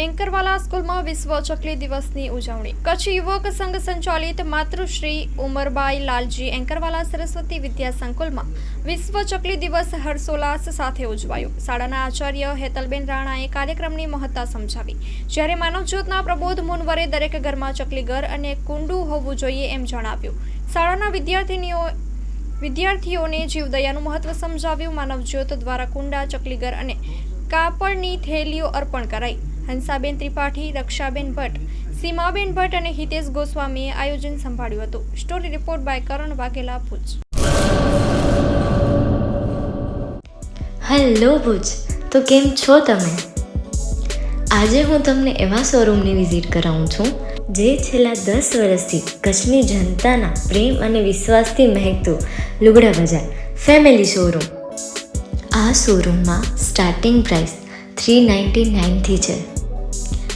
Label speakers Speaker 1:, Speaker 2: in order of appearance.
Speaker 1: એન્કરવાલા સ્કૂલમાં વિશ્વ ચકલી દિવસની ઉજવણી. કચ્છ યુવક સંઘ સંચાલિત માતૃશ્રી ઉમરબાઈ લાલજી એન્કરવાલા સરસ્વતી વિદ્યા સંકુલમાં વિશ્વ ચકલી દિવસ હર્ષોલ્લાસ સાથે ઉજવાયો. શાળાના આચાર્ય હેતલબેન રાણાએ કાર્યક્રમની મહત્તા સમજાવી. જ્યારે માનવજ્યોતના પ્રબોધ મુનવરે દરેક ઘરમાં ચકલી ઘર અને કુંડું હોવું જોઈએ એમ જણાવ્યું. શાળાના વિદ્યાર્થીનીઓ વિદ્યાર્થીઓને જીવદયાનું મહત્વ સમજાવ્યું. માનવજ્યોત દ્વારા કુંડા ચકલીઘર અને કાપડની થેલીઓ અર્પણ કરાઈ. હંસાબેન ત્રિપાઠી, રક્ષાબેન ભટ્ટ, સીમાબેન ભટ્ટ અને હિતેશ ગોસ્વામીએ આયોજન સંભાળ્યું હતું. Story report by Karan Vaghela Bhuj.
Speaker 2: Hello Bhuj, તો કેમ છો તમે? આજે હું તમને એવા શોરૂમની વિઝિટ કરાવું છું, જે છેલ્લા દસ વર્ષથી કચ્છની જનતાના પ્રેમ અને વિશ્વાસથી મહેકતું લુગડા બજાર ફેમિલી શોરૂમ. આ શોરૂમમાં સ્ટાર્ટિંગ પ્રાઇસ થ્રી નાઇન્ટી નાઇનથી છે.